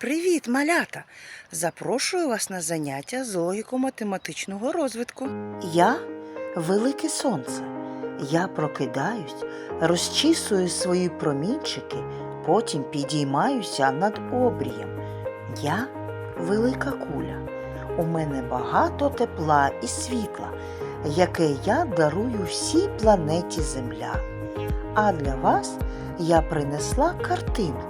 Привіт, малята! Запрошую вас на заняття з логіко-математичного розвитку. Я велике сонце. Я прокидаюсь, розчісую свої промінчики, потім підіймаюся над обрієм. Я велика куля. У мене багато тепла і світла, яке я дарую всій планеті Земля. А для вас я принесла картинку.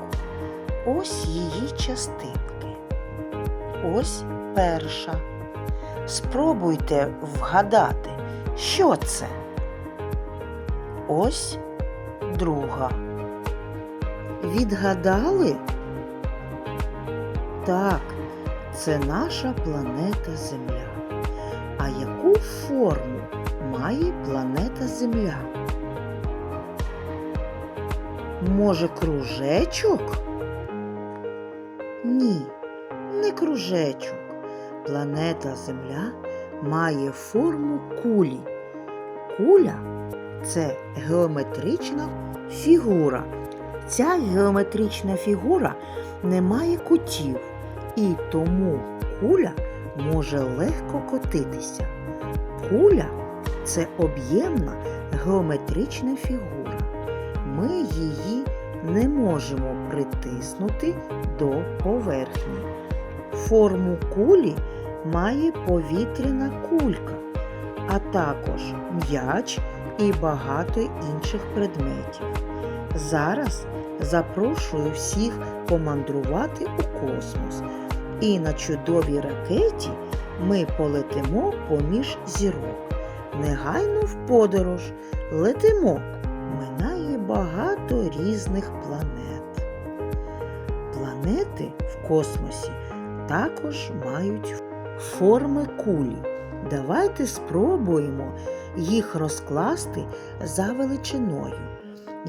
Ось її частинки. Ось перша. Спробуйте вгадати, що це. Ось друга. Відгадали? Так, це наша планета Земля. А яку форму має планета Земля? Може, кружечок? Ні, не кружечок. Планета Земля має форму кулі. Куля це геометрична фігура. Ця геометрична фігура не має кутів, і тому куля може легко котитися. Куля це об'ємна геометрична фігура. Ми її не можемо притиснути до поверхні. Форму кулі має повітряна кулька, а також м'яч і багато інших предметів. Зараз запрошую всіх помандрувати у космос. І на чудовій ракеті ми полетимо поміж зірок. Негайно в подорож летимо. Минає багато різних планет. Планети в космосі також мають форми кулі. Давайте спробуємо їх розкласти за величиною.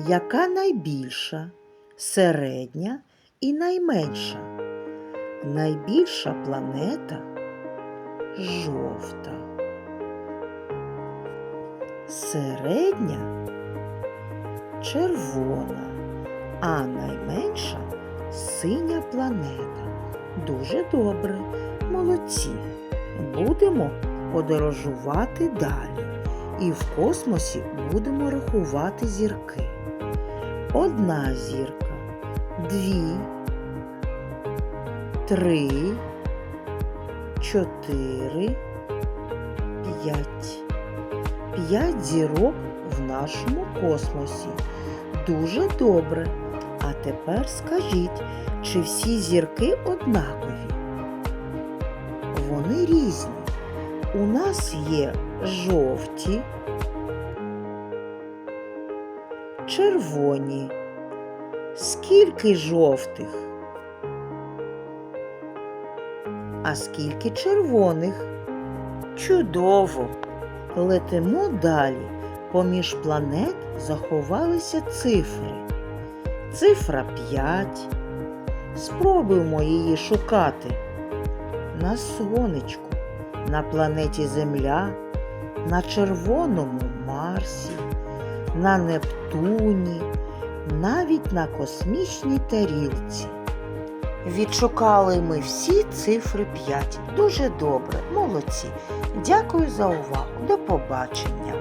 Яка найбільша, середня і найменша? Найбільша планета жовта. Середня червона, а найменша синя планета. Дуже добре, молодці. Будемо подорожувати далі. І в космосі будемо рахувати зірки. Одна зірка, дві, три, чотири, п'ять. П'ять зірок в нашому космосі. Дуже добре. А тепер скажіть, чи всі зірки однакові? Вони різні. У нас є жовті, червоні. Скільки жовтих? А скільки червоних? Чудово! Летимо далі. Поміж планет заховалися цифри. Цифра 5. Спробуємо її шукати. На сонечку, на планеті Земля, на червоному Марсі, на Нептуні, навіть на космічній тарілці. Відшукали ми всі цифри 5. Дуже добре, молодці. Дякую за увагу. До побачення.